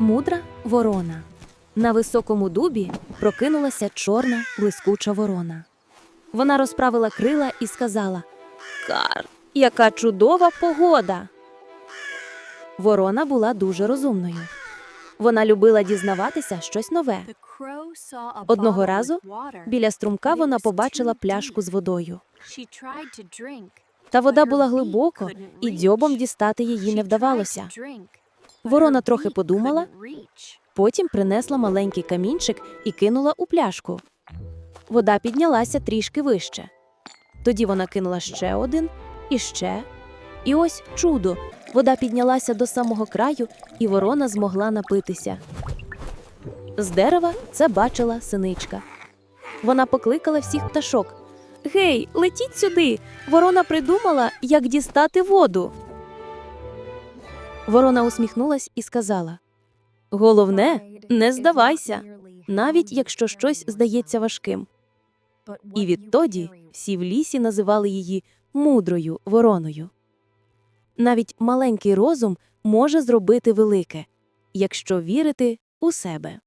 Мудра ворона. На високому дубі прокинулася чорна блискуча ворона. Вона розправила крила і сказала: Кар, яка чудова погода. Ворона була дуже розумною. Вона любила дізнаватися щось нове. Одного разу Біля струмка вона побачила пляшку з водою. Та вода була глибоко, і дзьобом дістати її не вдавалося. Ворона трохи подумала, потім принесла маленький камінчик і кинула у пляшку. Вода піднялася трішки вище. Тоді вона кинула ще один і ще. І ось чудо! Вода піднялася до самого краю, і ворона змогла напитися. З дерева це бачила синичка. Вона покликала всіх пташок. Гей, летіть сюди! Ворона придумала, як дістати воду. Ворона усміхнулась і сказала: Головне, не здавайся, навіть якщо щось здається важким. І відтоді всі в лісі називали її мудрою вороною. Навіть маленький розум може зробити велике, якщо вірити у себе.